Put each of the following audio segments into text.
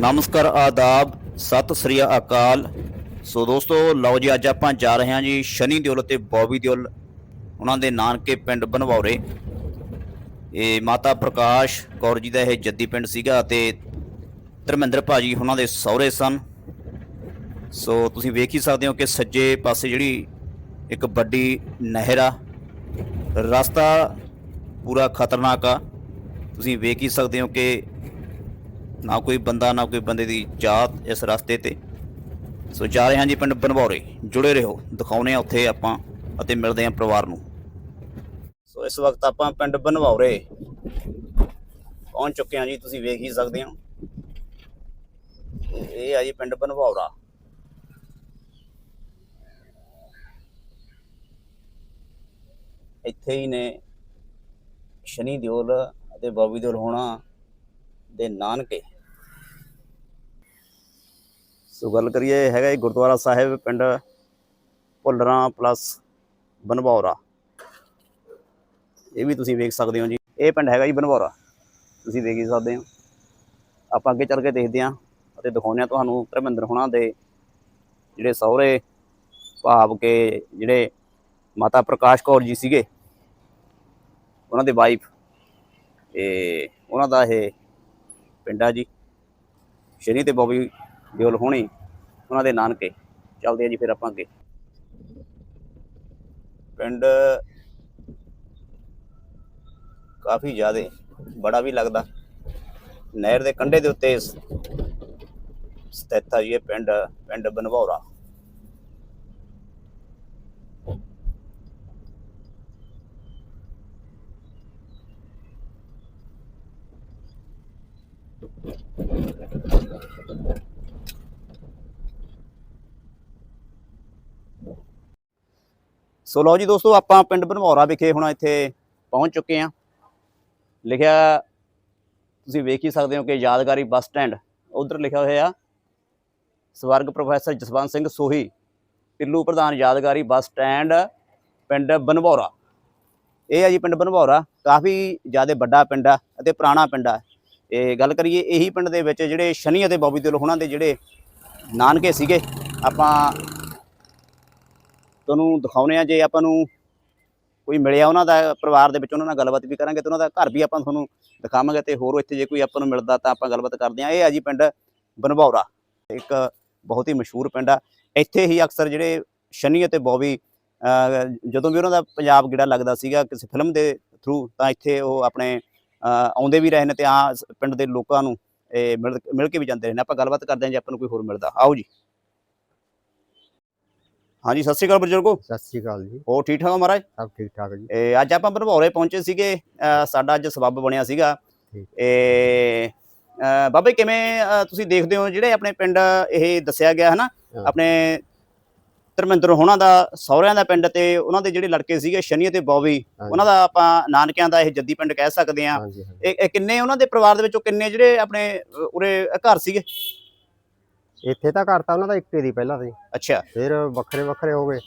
ਨਮਸਕਾਰ, ਆਦਾਬ, ਸਤਿ ਸ੍ਰੀ ਅਕਾਲ। ਸੋ ਦੋਸਤੋ, ਲਓ ਜੀ, ਅੱਜ ਆਪਾਂ ਜਾ ਰਹੇ ਹਾਂ ਜੀ ਸ਼ਨੀ ਦਿਓਲ ਤੇ ਬੌਬੀ ਦਿਓਲ, ਉਹਨਾਂ ਦੇ ਨਾਨਕੇ ਪਿੰਡ ਬਨਵੌਰੇ ਇਹ ਮਾਤਾ ਪ੍ਰਕਾਸ਼ ਕੌਰ ਜੀ ਦਾ ਇਹ ਜੱਦੀ ਪਿੰਡ ਸੀਗਾ ਤੇ ਧਰਮਿੰਦਰ ਭਾਜੀ ਉਹਨਾਂ ਦੇ ਸਹੁਰੇ ਸਨ। ਸੋ ਤੁਸੀਂ ਵੇਖ ਹੀ ਸਕਦੇ ਹੋ ਕਿ ਸੱਜੇ ਪਾਸੇ ਜਿਹੜੀ ਇੱਕ ਵੱਡੀ ਨਹਿਰ ਆ, ਰਸਤਾ ਪੂਰਾ ਖਤਰਨਾਕ ਆ। ਤੁਸੀਂ ਵੇਖ ਹੀ ਸਕਦੇ ਹੋ ਕਿ ਨਾ ਕੋਈ ਬੰਦਾ, ਨਾ ਕੋਈ ਬੰਦੇ ਦੀ ਜਾਤ ਇਸ ਰਸਤੇ ਤੇ। ਸੋ ਜਾ ਰਹੇ ਹਾਂ ਜੀ ਪਿੰਡ ਬਨਵੌਰੇ। ਜੁੜੇ ਰਹੋ ਦਿਖਾਉਨੇ ਆ ਉੱਥੇ ਆਪਾਂ ਅਤੇ ਮਿਲਦੇ ਹਾਂ ਪਰਿਵਾਰ ਨੂੰ। ਸੋ ਇਸ ਵਕਤ ਆਪਾਂ ਪਿੰਡ ਬਨਵੌਰੇ ਪਹੁੰਚ ਚੁੱਕੇ ਹਾਂ ਜੀ, ਤੁਸੀਂ ਵੇਖ ਹੀ ਸਕਦੇ ਹੋ। ਇਹ ਆ ਜੀ ਪਿੰਡ ਬਨਵੌਰਾ। ਇੱਥੇ ਹੀ ਨੇ ਸ਼ਨੀ ਦਿਓਲ ਅਤੇ ਬਾਬੀ ਦਿਓਲ ਹੋਣਾ ਦੇ ਨਾਨਕੇ। ਸੋ ਗੱਲ ਕਰੀਏ ਹੈਗਾ ਇਹ ਗੁਰਦੁਆਰਾ ਸਾਹਿਬ, ਪਿੰਡ ਭੁੱਲਰਾਂ ਪਲੱਸ ਬਨਵੌਰਾ। ਇਹ ਵੀ ਤੁਸੀਂ ਵੇਖ ਸਕਦੇ ਹੋ ਜੀ। ਇਹ ਪਿੰਡ ਹੈਗਾ ਜੀ ਬਨਵੌਰਾ। ਤੁਸੀਂ ਦੇਖ ਹੀ ਸਕਦੇ ਹੋ। ਆਪਾਂ ਅੱਗੇ ਚੱਲ ਕੇ ਦੇਖਦੇ ਹਾਂ ਅਤੇ ਦਿਖਾਉਂਦੇ ਹਾਂ ਤੁਹਾਨੂੰ ਧਰਮਿੰਦਰ ਹੁਣਾਂ ਦੇ ਜਿਹੜੇ ਸਹੁਰੇ ਭਾਵ ਕੇ ਜਿਹੜੇ ਮਾਤਾ ਪ੍ਰਕਾਸ਼ ਕੌਰ ਜੀ ਸੀਗੇ, ਉਹਨਾਂ ਦੇ ਵਾਈਫ ਇਹ ਉਹਨਾਂ ਦਾ ਇਹ ਪਿੰਡ ਆ ਜੀ। ਸ਼ਨੀ ਤੇ ਬੋਬੀ ਦਿਓਲ ਹੋਣੀ, ਉਹਨਾਂ ਦੇ ਨਾਨਕੇ। ਚੱਲਦੇ ਆ ਜੀ ਫਿਰ ਆਪਾਂ ਅੱਗੇ। ਪਿੰਡ ਕਾਫੀ ਜ਼ਿਆਦੇ, ਬੜਾ ਵੀ ਲੱਗਦਾ। ਨਹਿਰ ਦੇ ਕੰਢੇ ਦੇ ਉੱਤੇ ਸਥਿਤ ਆ ਜੀ ਇਹ ਪਿੰਡ ਪਿੰਡ ਬਨਵੌਰਾ। ਸੋ ਲਓ ਜੀ ਦੋਸਤੋ, ਆਪਾਂ ਪਿੰਡ ਬਨਵੌਰਾ ਵਿਖੇ ਹੁਣ ਇੱਥੇ ਪਹੁੰਚ ਚੁੱਕੇ ਹਾਂ। ਲਿਖਿਆ, ਤੁਸੀਂ ਵੇਖ ਹੀ ਸਕਦੇ ਹੋ ਕਿ ਯਾਦਗਾਰੀ ਬੱਸ ਸਟੈਂਡ ਉਧਰ ਲਿਖਿਆ ਹੋਇਆ। ਸਵਰਗ ਪ੍ਰੋਫੈਸਰ ਜਸਵੰਤ ਸਿੰਘ ਸੋਹੀ, ਪਿੱਲੂ ਪ੍ਰਧਾਨ ਯਾਦਗਾਰੀ ਬੱਸ ਸਟੈਂਡ, ਪਿੰਡ ਬਨਵੌਰਾ। ਇਹ ਹੈ ਜੀ ਪਿੰਡ ਬਨਵੌਰਾ, ਕਾਫੀ ਜ਼ਿਆਦਾ ਵੱਡਾ ਪਿੰਡ ਆ ਅਤੇ ਪੁਰਾਣਾ ਪਿੰਡ ਆ। ਇਹ ਗੱਲ ਕਰੀਏ, ਇਹੀ ਪਿੰਡ ਦੇ ਵਿੱਚ ਜਿਹੜੇ ਸ਼ਨੀ ਅਤੇ ਬੋਬੀ ਦਿਲ ਹੋਣਾ ਦੇ ਜਿਹੜੇ ਨਾਨਕੇ ਸੀਗੇ, ਆਪਾਂ ਤੁਹਾਨੂੰ ਦਿਖਾਉਨੇ ਆ, ਜੇ ਆਪਾਂ ਨੂੰ ਕੋਈ ਮਿਲਿਆ ਉਹਨਾਂ ਦਾ ਪਰਿਵਾਰ ਦੇ ਵਿੱਚ, ਉਹਨਾਂ ਨਾਲ ਗੱਲਬਾਤ ਵੀ ਕਰਾਂਗੇ ਤੇ ਉਹਨਾਂ ਦਾ ਘਰ ਵੀ ਆਪਾਂ ਤੁਹਾਨੂੰ ਦਿਖਾਵਾਂਗੇ ਤੇ ਹੋਰ ਇੱਥੇ ਜੇ ਕੋਈ ਆਪਾਂ ਨੂੰ ਮਿਲਦਾ ਤਾਂ ਆਪਾਂ ਗੱਲਬਾਤ ਕਰਦੇ ਆ ਇਹ ਆ ਜੀ ਪਿੰਡ ਬਨਵੌਰਾ ਇੱਕ ਬਹੁਤ ਹੀ ਮਸ਼ਹੂਰ ਪਿੰਡ ਆ। ਇੱਥੇ ਹੀ ਅਕਸਰ ਜਿਹੜੇ ਸ਼ਨੀ ਅਤੇ ਬੌਬੀ ਜਦੋਂ ਵੀ ਉਹਨਾਂ ਦਾ ਪੰਜਾਬ ਗਿੜਾ ਲੱਗਦਾ ਸੀਗਾ, ਕਿਸੇ ਫਿਲਮ ਦੇ ਥਰੂ ਤਾਂ ਇੱਥੇ ਉਹ ਆਪਣੇ ਆਉਂਦੇ ਵੀ ਰਹੇ ਨੇ ਤੇ ਆ ਪਿੰਡ ਦੇ ਲੋਕਾਂ ਨੂੰ ਇਹ ਮਿਲ ਮਿਲ ਕੇ ਵੀ ਜਾਂਦੇ ਰਹੇ ਨੇ। ਆਪਾਂ ਗੱਲਬਾਤ ਕਰਦੇ ਹਾਂ ਜੇ ਆਪਾਂ ਨੂੰ ਕੋਈ ਹੋਰ ਮਿਲਦਾ। ਆਓ ਜੀ। ਹਾਂਜੀ ਸਤਿ ਸ਼੍ਰੀ ਅਕਾਲ ਬਜ਼ੁਰਗੋ। ਸਤਿ ਸ਼੍ਰੀ ਅਕਾਲ ਜੀ। ਹੋਰ ਠੀਕ ਠਾਕ ਹੋ ਮਹਾਰਾਜ? ਸਭ ਠੀਕ ਠਾਕ ਜੀ। ਇਹ ਅੱਜ ਆਪਾਂ ਬਨਭੌਰੇ ਪਹੁੰਚੇ ਸੀਗੇ ਸਾਡਾ ਅੱਜ ਸਬੱਬ ਬਣਿਆ ਸੀਗਾ। ਠੀਕ। ਇਹ ਬਾਬੇ ਕਿਵੇਂ ਤੁਸੀਂ ਦੇਖਦੇ ਹੋ ਜਿਹੜੇ ਆਪਣੇ ਪਿੰਡ ਇਹ ਦੱਸਿਆ ਗਿਆ ਹੈ ਨਾ ਹਾਂ। ਆਪਣੇ ਧਰਮਿੰਦਰ ਹੋਣਾ ਦਾ ਸਹੁਰਿਆਂ ਦਾ ਪਿੰਡ ਤੇ ਉਹਨਾਂ ਦੇ ਜਿਹੜੇ ਲੜਕੇ ਸੀਗੇ ਸ਼ਨੀ ਅਤੇ ਬੌਬੀ ਹਾਂਜੀ, ਉਹਨਾਂ ਦਾ ਆਪਾਂ ਨਾਨਕਿਆਂ ਦਾ ਇਹ ਜੱਦੀ ਪਿੰਡ ਕਹਿ ਸਕਦੇ ਆ ਹਾਂਜੀ ਹਾਂਜੀ। ਇਹ ਇਹ ਕਿੰਨੇ ਉਹਨਾਂ ਦੇ ਪਰਿਵਾਰ ਦੇ ਵਿੱਚੋਂ ਕਿੰਨੇ ਜਿਹੜੇ ਆਪਣੇ ਉਰੇ ਘਰ ਸੀਗੇ? ਇੱਥੇ ਤਾਂ ਘਰ ਤਾਂ ਉਹਨਾਂ ਦਾ ਇੱਕੇ ਦੀ ਪਹਿਲਾਂ ਸੀ। ਅੱਛਾ। ਫਿਰ ਵੱਖਰੇ ਵੱਖਰੇ ਹੋ ਗਏ।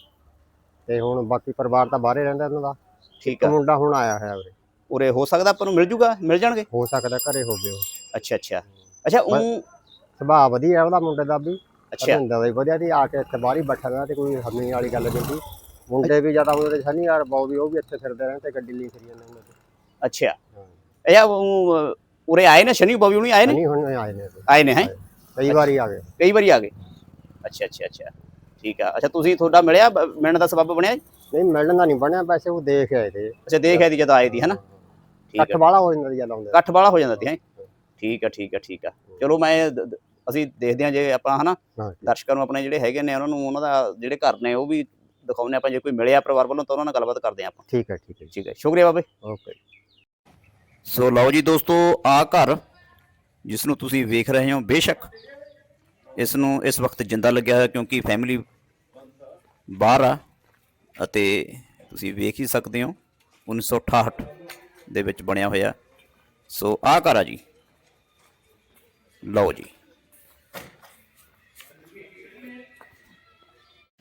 ਤੇ ਹੁਣ ਬਾਕੀ ਪਰਿਵਾਰ ਤਾਂ ਬਾਹਰੇ ਰਹਿੰਦਾ ਉਹਨਾਂ ਦਾ। ਠੀਕ ਆ। ਮੁੰਡਾ ਹੁਣ ਆਇਆ ਹੋਇਆ ਉਰੇ। ਉਰੇ ਹੋ ਸਕਦਾ ਆਪਾਂ ਨੂੰ ਮਿਲ ਜੂਗਾ? ਮਿਲ ਜਾਣਗੇ? ਹੋ ਸਕਦਾ ਘਰੇ ਹੋਵੇ ਉਹ। ਅੱਛਾ ਅੱਛਾ। ਅੱਛਾ ਉਹ ਸੁਭਾਅ ਵਧੀਆ ਉਹਦਾ ਮੁੰਡੇ ਦਾ ਵੀ। ਅੱਛਾ। ਹੁੰਦਾ ਵੀ ਵਧੀਆ ਦੀ ਆ ਕੇ ਇੱਥੇ ਬਾਹਰ ਹੀ ਬੈਠਾ ਰਹਿੰਦਾ ਤੇ ਕੋਈ ਹਮੀ ਵਾਲੀ ਗੱਲ ਨਹੀਂ ਮੁੰਡੇ ਵੀ ਜ਼ਿਆਦਾ ਹੁੰਦੇ ਸ਼ਨੀ ਯਾਰ ਬਾਉ ਵੀ ਉਹ ਵੀ ਇੱਥੇ ਫਿਰਦੇ ਰਹਿੰਦੇ ਤੇ ਗੱਡੀ ਲਈ ਫਿਰੀ ਜਾਂਦੇ ਉਹਨਾਂ ਅੱਛਾ। ਇਹ ਉਹ, ਉਰੇ ਆਏ ਨੇ? ਸ਼ਨੀ ਬੌਬੀ ਹੁਣੀ ਆਏ ਨੇ? ਨਹੀਂ ਹੁਣ ਆਏ ਨੇ। ਆਏ ਨੇ ਹੈ? ਕਈ ਵਾਰੀ ਆ ਗਏ। ਕਈ ਵਾਰੀ ਆ ਗਏ। ਅੱਛਾ ਅੱਛਾ ਅੱਛਾ। ਠੀਕ ਆ। ਅੱਛਾ ਤੁਸੀਂ ਤੁਹਾਡਾ ਮਿਲਿਆ? ਬ- ਮਿਲਣ ਦਾ ਸਬਬ ਬਣਿਆ? ਨਹੀਂ ਮਿਲਣ ਦਾ ਨਹੀਂ ਬਣਿਆ। ਵੈਸੇ ਉਹ ਦੇਖ ਆਏ ਤੇ ਅੱਛਾ ਦੇਖ ਆਈ ਦੀ ਜਦੋਂ ਆਏ ਦੀ ਹੈ ਨਾ ਠੀਕ ਇਕੱਠ ਆ ਵਾਲਾ ਹੋ ਜਾਂਦਾ ਜਦ ਆਉਂਦੇ। ਇਕੱਠ ਵਾਲਾ ਹੋ ਜਾਂਦਾ ਹੈ? ਠੀਕ ਆ ਠੀਕ ਆ ਠੀਕ ਆ। ਚਲੋ ਮੈਂ ਦ- ਦ- ਅਸੀਂ ਦੇਖਦੇ ਹਾਂ ਜੇ ਆਪਾਂ ਹਨਾ? ਹਾਂ। ਦਰਸ਼ਕਾਂ ਨੂੰ ਆਪਣੇ ਜਿਹੜੇ ਹੈਗੇ ਨੇ ਉਹਨਾਂ ਨੂੰ ਉਹਨਾਂ ਦਾ ਜਿਹੜੇ ਘਰ ਨੇ ਉਹ ਵੀ ਦਿਖਾਉਂਦੇ ਆਪਾਂ। ਜੇ ਕੋਈ ਮਿਲਿਆ ਪਰਿਵਾਰ ਵੱਲੋਂ ਤਾਂ ਉਹਨਾਂ ਨਾਲ ਗੱਲਬਾਤ ਕਰਦੇ ਹਾਂ ਆਪਾਂ। ਠੀਕ ਹੈ ਠੀਕ ਹੈ ਠੀਕ ਹੈ ਸ਼ੁਕਰੀਆ ਬਾਬੇ। ਓਕੇ। ਸੋ ਲਓ ਜੀ ਦੋਸਤੋ ਆ ਘਰ ਜਿਸ ਨੂੰ ਤੁਸੀਂ ਵੇਖ ਰਹੇ ਹੋ, ਬੇਸ਼ੱਕ ਇਸ ਨੂੰ ਇਸ ਵਕਤ ਜਿੰਦਾ ਲੱਗਿਆ ਹੋਇਆ ਕਿਉਂਕਿ ਫੈਮਿਲੀ ਬਾਹਰ ਆ ਅਤੇ ਤੁਸੀਂ ਵੇਖ ਹੀ ਸਕਦੇ ਹੋ 1968 ਦੇ ਵਿੱਚ ਬਣਿਆ ਹੋਇਆ। ਸੋ ਆਹ ਘਰ ਆ ਜੀ। ਲਓ ਜੀ।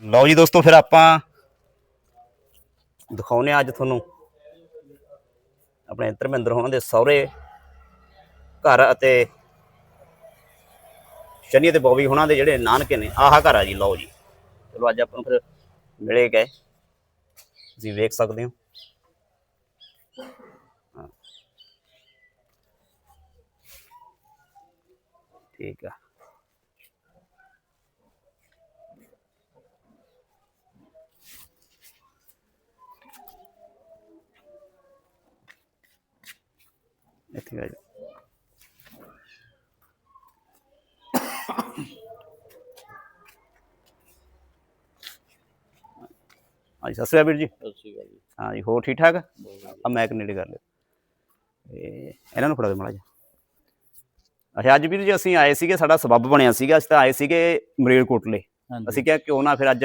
ਲਓ ਜੀ ਦੋਸਤੋ, ਫਿਰ ਆਪਾਂ ਦਿਖਾਉਨੇ ਆ ਅੱਜ ਤੁਹਾਨੂੰ ਆਪਣੇ ਧਰਮਿੰਦਰ ਹੋਣਾ ਦੇ ਸਹੁਰੇ ਘਰ ਅਤੇ ਸ਼ਨੀ ਤੇ ਬੌਬੀ ਹੁਣਾਂ ਦੇ ਜਿਹੜੇ ਨਾਨਕੇ ਨੇ, ਆਹ ਘਰ ਆ ਜੀ, ਲਓ ਜੀ। ਚਲੋ, ਅੱਜ ਆਪਾਂ ਨੂੰ ਫਿਰ ਮਿਲੇ ਗਏ। ਤੁਸੀਂ ਵੇਖ ਸਕਦੇ ਹੋ। ਠੀਕ ਆ। ਇੱਥੇ ਆ ਜਾਓ। ਹਾਂਜੀ ਸਤਿ ਸ਼੍ਰੀ ਅਕਾਲ ਵੀਰ ਜੀ। ਸਤਿ ਸ਼੍ਰੀ ਅਕਾਲ ਜੀ। ਹਾਂ ਜੀ ਹੋਰ ਠੀਕ ਠਾਕ? ਆ ਮੈਂ ਨੇੜੇ ਕਰ ਲਿਓ। ਇਹ ਇਹਨਾਂ ਨੂੰ ਫੜਾ ਦੇ ਮਾੜਾ ਜਿਹਾ। ਅੱਛਾ ਅੱਜ ਵੀਰ ਜੀ ਅਸੀਂ ਆਏ ਸੀਗੇ ਸਾਡਾ ਸਬੱਬ ਬਣਿਆ ਸੀਗਾ। ਅਸੀਂ ਤਾਂ ਆਏ ਸੀਗੇ ਮਰੇਲਕੋਟਲੇ। ਹਾਂਜੀ। ਅਸੀਂ ਕਿਹਾ ਕਿਉਂ ਨਾ ਫਿਰ ਅੱਜ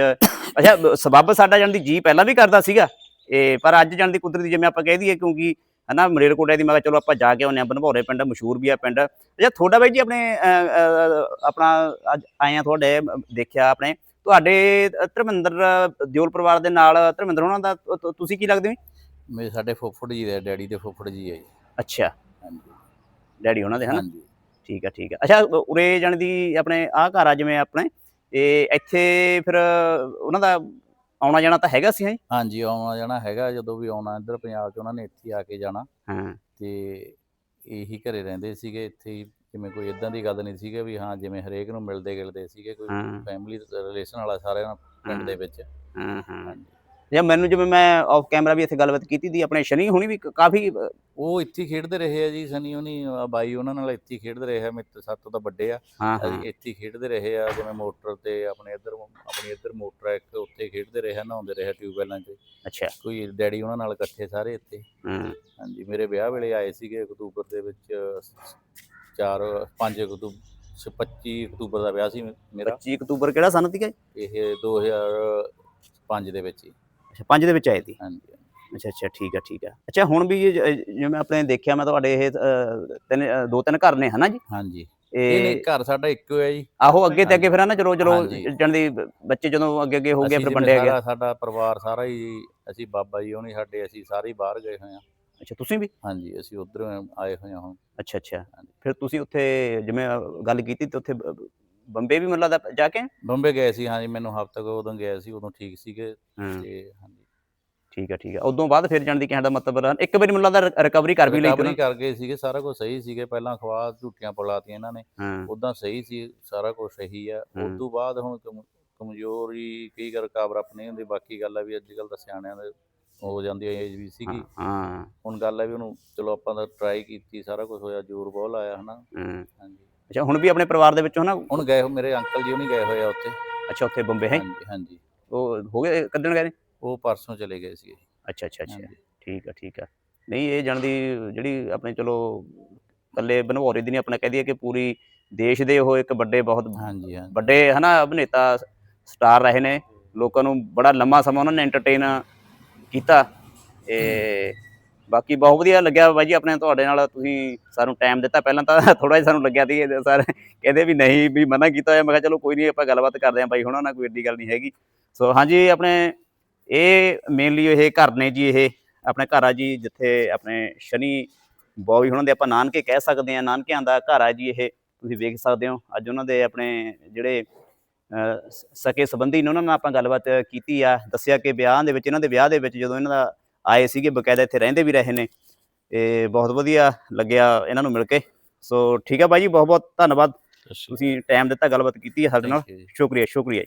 ਅੱਛਾ ਸਬੱਬ ਸਾਡਾ ਜਾਣ ਦੀ ਜੀ ਪਹਿਲਾਂ ਵੀ ਕਰਦਾ ਸੀਗਾ। ਇਹ ਪਰ ਅੱਜ ਜਾਣ ਦੀ ਕੁਦਰਤੀ ਜਿਵੇਂ ਆਪਾਂ ਕਹਿ ਦਈਏ ਕਿਉਂਕਿ ਹਨਾ ਮਰੇਲਕੋਟਲੇ ਦੀ ਮੈਂ ਕਿਹਾ ਚਲੋ ਆਪਾਂ ਜਾ ਕੇ ਆਉਂਦੇ ਹਾਂ। ਬਨਭੌਰੇ ਪਿੰਡ ਮਸ਼ਹੂਰ ਵੀ ਆ ਪਿੰਡ। ਅੱਛਾ ਤੁਹਾਡਾ ਬਾਈ ਜੀ ਆਪਣੇ ਆਪਣਾ ਅੱਜ ਆਏ ਆ ਤੁਹਾਡੇ ਦੇਖਿਆ ਆਪਣੇ ਤੁਹਾਡੇ ਧਰਮਿੰਦਰ ਦਿਓਲ ਪਰਿਵਾਰ ਦੇ ਨਾਲ ਧਰਮਿੰਦਰ ਉਹਨਾਂ ਦਾ ਤੁ- ਤੁ- ਤੁਸੀਂ ਕੀ ਲੱਗਦੇ ਹੋ ਮੇਰੇ ਸਾਡੇ ਫੁੱਫੜ ਜੀ ਦੇ ਡੈਡੀ ਦੇ ਫੁੱਫੜ ਜੀ ਹੈ ਜੀ। ਅੱਛਾ। ਹਾਂਜੀ। ਡੈਡੀ ਉਹਨਾਂ ਦੇ ਹਨਾ? ਹਾਂਜੀ। ਠੀਕ ਆ ਠੀਕ ਆ। ਅੱਛਾ ਉਰੇ ਜਾਣ ਦੀ ਆਪਣੇ ਆਹ ਘਰ ਆ ਜਿਵੇਂ ਆਪਣੇ ਇਹ ਇੱਥੇ ਫਿਰ ਉਹਨਾਂ ਦਾ ਆਉਣਾ ਜਾਣਾ ਤਾਂ ਹੈਗਾ ਸੀ ਹਾਂ? ਹਾਂਜੀ ਆਉਣਾ ਜਾਣਾ ਹੈਗਾ ਜਦੋਂ ਵੀ ਆਉਣਾ ਇੱਧਰ ਪੰਜਾਬ 'ਚ ਉਹਨਾਂ ਨੇ ਇੱਥੇ ਹੀ ਆ ਕੇ ਜਾਣਾ। ਹਾਂ। ਤੇ ਇਹੀ ਘਰੇ ਰਹਿੰਦੇ ਸੀਗੇ ਇੱਥੇ ਹੀ ਜਿਵੇਂ ਕੋਈ ਇਦਾਂ ਦੀ ਗੱਲ ਨਹੀਂ ਸੀਗੀ ਵੀ ਹਾਂ ਜਿਵੇਂ ਹਰੇਕ ਨੂੰ ਮਿਲਦੇ ਗਿਲਦੇ ਸੀਗੇ ਕੋਈ ਹਾਂ। ਫੈਮਿਲੀ ਰਿਲੇਸ਼ਨ ਵਾਲਾ ਸਾਰਿਆਂ ਪਿੰਡ ਦੇ ਵਿੱਚ। ਹਾਂ ਹਾਂ। ਜਾਂ ਮੈਨੂੰ ਜਿਵੇਂ ਮੈਂ ਆਫ ਕੈਮਰਾ ਵੀ ਇੱਥੇ ਗੱਲਬਾਤ ਕੀਤੀ ਦੀ ਆਪਣੇ ਸ਼ਨੀ ਹੁਣੀ ਵੀ ਕ- ਕਾਫੀ ਅ, ਉਹ ਇੱਥੇ ਹੀ ਖੇਡਦੇ ਰਹੇ ਆ ਜੀ ਸਨੀ ਉਹਨੀ ਬਾਈ ਉਹਨਾਂ ਨਾਲ ਇੱਥੇ ਹੀ ਖੇਡਦੇ ਰਹੇ ਆ ਮੇਰੇ ਤੋਂ ਸੱਤ ਤੋਂ ਵੱਡੇ ਆ। ਹਾਂ ਹਾਂ। ਅਸੀਂ ਇੱਥੇ ਹੀ ਖੇਡਦੇ ਰਹੇ ਆ ਜਿਵੇਂ ਮੋਟਰ ਤੇ ਆਪਣੇ ਇੱਧਰ ਆਪਣੀ ਇੱਧਰ ਮੋਟਰ ਆ ਇੱਕ ਉੱਥੇ ਖੇਡਦੇ ਰਹੇ ਆ ਨਹਾਉਂਦੇ ਰਹੇ ਟਿਊਬਵੈਲਾਂ 'ਚ। ਅੱਛਾ। ਕੋਈ ਡੈਡੀ ਉਹਨਾਂ ਨਾਲ ਇਕੱਠੇ ਸਾਰੇ ਇੱਥੇ। ਹਾਂ। ਹਾਂਜੀ ਮੇਰੇ ਵਿਆਹ ਵੇਲੇ ਆਏ ਸੀਗੇ ਅਕਤੂਬਰ ਦੇ ਵਿੱਚ 4 5 ਅਕਤੂਬਰ 25 ਅਕਤੂਬਰ ਦਾ ਵਿਆਹ ਸੀ ਮੇਰਾ। 25 ਅਕਤੂਬਰ ਕਿਹੜਾ ਸਨ ਸੀਗਾ ਇਹ 2005 ਦੇ ਵਿੱਚ ਹੀ। ਅੱਛਾ 5 ਦੇ ਵਿੱਚ ਆਏ ਸੀ? ਹਾਂਜੀ ਅੱਛਾ ਅੱਛਾ ਠੀਕ ਆ ਠੀਕ ਆ। ਅੱਛਾ ਹੁਣ ਵੀ ਜਿਵੇਂ ਆਪਣੇ ਦੇਖਿਆ ਮੈਂ ਤੁਹਾਡੇ ਇਹ ਤਿੰਨ ਦੋ ਤਿੰਨ ਘਰ ਨੇ ਹਨਾ ਜੀ? ਹਾਂਜੀ। ਇਹ ਨਹੀਂ ਘਰ ਸਾਡਾ ਇੱਕੋ ਹੈ ਜੀ। ਆਹੋ ਅੱਗੇ ਤੇ ਅੱਗੇ ਫਿਰ ਨਾ ਚਲੋ ਚਲੋ। ਜਣ ਦੀ ਬੱਚੇ ਜਦੋਂ ਅੱਗੇ ਅੱਗੇ ਹੋ ਗਏ ਫਿਰ ਵੰਡਿਆ ਗਿਆ। ਸਾਡਾ ਪਰਿਵਾਰ ਸਾਰਾ ਹੀ ਅਸੀਂ ਬਾਬਾ ਜੀ ਹੋਣੀ ਸਾਡੇ ਅਸੀਂ ਸਾਰੇ ਬਾਹਰ ਗਏ ਹੋਏ ਹਾਂ। ਅੱਛਾ ਤੁਸੀਂ ਵੀ? ਹਾਂਜੀ ਅਸੀਂ ਉਧਰੋਂ ਆਏ ਹੋਏ ਹਾਂ ਹੁਣ। ਅੱਛਾ ਅੱਛਾ। ਫਿਰ ਤੁਸੀਂ ਉੱਥੇ ਜਿਵੇਂ ਗੱਲ ਕੀਤੀ ਤੇ ਉੱਥੇ ਬ- ਬੰਬੇ ਵੀ ਮੈਨੂੰ ਲੱਗਦਾ ਜਾ ਕੇ? ਬੰਬੇ ਗਏ ਸੀ ਹਾਂਜੀ ਮੈਨੂੰ ਹਫ਼ਤਾ ਕੁ ਉਦੋਂ ਗਏ ਸੀ ਉਦੋਂ ਠੀਕ ਸੀਗੇ ਹਾਂ। ਤੇ ਹਾਂਜੀ। ਠੀਕ ਆ ਠੀਕ ਆ। ਉਦੋਂ ਬਾਅਦ ਫਿਰ ਜਾਣ ਦੀ ਕਹਿਣ ਦਾ ਮਤਲਬ ਹੈ ਇੱਕ ਵਾਰੀ ਮੈਨੂੰ ਲੱਗਦਾ ਰਿਕਵਰੀ ਕਰ ਵੀ ਲਈ ਰਿਕਵਰੀ ਤੁਸੀਂ ਕਰ ਗਏ ਸੀਗੇ ਸਾਰਾ ਕੁਝ ਸਹੀ ਸੀਗੇ ਪਹਿਲਾਂ ਖਵਾ ਝੂਠੀਆਂ ਪਲਾਤੀਆਂ ਇਹਨਾਂ ਨੇ। ਹਾਂ। ਉਦਾਂ ਸਹੀ ਸੀ ਸਾਰਾ ਕੁਝ ਸਹੀ ਆ। ਹੂੰ। ਉਸ ਤੋਂ ਬਾਅਦ ਹੁਣ ਕਮ- ਕਮਜ਼ੋਰੀ ਕਈ ਵਾਰ ਕਾਬਰ ਨਹੀਂ ਹੁੰਦੀ ਬਾਕੀ ਗੱਲ ਆ ਵੀ ਅੱਜ ਕੱਲ ਤਾਂ ਸਿਆਣਿਆਂ ਦੇ ਹੋ ਜਾਂਦੀ ਏਜ ਵੀ ਸੀਗੀ। ਹਾਂ, ਹਾਂ। ਹੁਣ ਗੱਲ ਆ ਵੀ ਉਹਨੂੰ ਚਲੋ ਆਪਾਂ ਤਾਂ ਟਰਾਈ ਕੀਤੀ ਸਾਰਾ ਕੁਝ ਹੋਇਆ ਜ਼ੋਰ ਬਹੁਤ ਲਾਇਆ ਹਨਾ। ਹਾਂ। ਹਾਂਜੀ। ਅੱਛਾ ਹੁਣ ਵੀ ਆਪਣੇ ਪਰਿਵਾਰ ਦੇ ਵਿੱਚੋਂ ਨਾ ਹੁਣ ਗਏ ਹੋ- ਮੇਰੇ ਅੰਕਲ ਜੀ ਉਹ ਨਹੀਂ ਗਏ ਹੋਏ ਆ ਉੱਥੇ। ਅੱਛਾ ਉੱਥੇ ਬੰਬੇ ਹੈ? ਹਾਂਜੀ ਹਾਂਜੀ। ਉਹ ਹੋ ਗਏ ਕੱਢਣ ਗਏ ਨੇ? ਉਹ ਪਰਸੋਂ ਚਲੇ ਗਏ ਸੀ ਅੱਛਾ ਅੱਛਾ ਅੱਛਾ। ਠੀਕ ਆ ਠੀਕ ਆ। ਨਹੀਂ ਇਹ ਜਾਣ ਦੀ ਜਿਹੜੀ ਆਪਣੇ ਚਲੋ ਕੱਲੇ ਬਨਵੋਰੇ ਦੀ ਨਹੀਂ ਆਪਣਾ ਕਹਿ ਦਈਏ ਕਿ ਪੂਰੀ ਦੇਸ਼ ਦੇ ਉਹ ਇੱਕ ਵੱਡੇ ਬਹੁਤ ਹਾਂਜੀ ਹਾਂਜੀ। ਵੱਡੇ ਹਨਾ ਅਭਿਨੇਤਾ ਸਟਾਰ ਰਹੇ ਨੇ। ਲੋਕਾਂ ਨੂੰ ਬੜਾ ਲੰਮਾ ਸਮਾਂ ਉਹਨਾਂ ਨੇ ਐਂਟਰਟੇਨ ਕੀਤਾ। ਤੇ ਬਾਕੀ ਬਹੁਤ ਵਧੀਆ ਲੱਗਿਆ ਬਾਈ ਜੀ ਆਪਣੇ ਤੁਹਾਡੇ ਨਾਲ। ਤੁਸੀਂ ਸਾਨੂੰ ਟਾਈਮ ਦਿੱਤਾ। ਪਹਿਲਾਂ ਤਾਂ ਥੋੜਾ ਜਿਹਾ ਸਾਨੂੰ ਲੱਗਿਆ ਸੀ ਇਹ ਸਰ ਕਹਿੰਦੇ ਵੀ ਨਹੀਂ ਵੀ ਮਨਾ ਕੀਤਾ ਹੋਇਆ। ਮੈਂ ਕਿਹਾ ਚਲੋ ਕੋਈ ਨਹੀਂ, ਆਪਾਂ ਗੱਲਬਾਤ ਕਰਦੇ ਆਂ ਬਾਈ ਹੁਣਾਂ ਨਾਲ, ਕੋਈ ਏਡੀ ਗੱਲ ਨਹੀਂ ਹੈਗੀ। ਸੋ ਹਾਂਜੀ, ਆਪਣੇ ਇਹ ਮੇਨਲੀ ਇਹ ਘਰ ਨੇ ਜੀ ਇਹ। ਆਪਣੇ ਘਰ ਆ ਜੀ, ਜਿੱਥੇ ਆਪਣੇ ਸ਼ਨੀ ਬੋਵੀ ਹੁਣਾਂ ਦੇ ਆਪਾਂ ਨਾਨਕੇ ਕਹਿ ਸਕਦੇ ਆ ਨਾਨਕਿਆਂ ਦਾ ਘਰ ਆ ਜੀ ਇਹ। ਤੁਸੀਂ ਵੇਖ ਸਕਦੇ ਹੋ, ਅੱਜ ਉਹਨਾਂ ਦੇ ਆਪਣੇ ਜਿਹੜੇ ਸਕੇ ਸੰਬੰਧੀ ਨੇ ਉਹਨਾਂ ਨਾਲ ਆਪਾਂ ਗੱਲਬਾਤ ਕੀਤੀ ਆ ਦੱਸਿਆ ਕਿ ਵਿਆਹ ਦੇ ਵਿੱਚ ਇਹਨਾਂ ਦੇ ਵਿਆਹ ਦੇ ਵਿੱਚ ਜਦੋਂ ਇਹਨਾਂ ਦਾ ਆਏ ਸੀਗੇ ਬਕਾਇਦਾ ਇੱਥੇ ਰਹਿੰਦੇ ਵੀ ਰਹੇ ਨੇ ਤੇ ਬਹੁਤ ਵਧੀਆ ਲੱਗਿਆ ਇਹਨਾਂ ਨੂੰ ਮਿਲ ਕੇ। ਸੋ ਠੀਕ ਆ ਬਾਈ ਜੀ ਬਹੁਤ ਬਹੁਤ ਧੰਨਵਾਦ ਤੁਸੀਂ ਟਾਈਮ ਦਿੱਤਾ ਗੱਲਬਾਤ ਕੀਤੀ ਹੈ ਸਾਡੇ ਨਾਲ। ਸ਼ੁਕਰੀਆ ਸ਼ੁਕਰੀਆ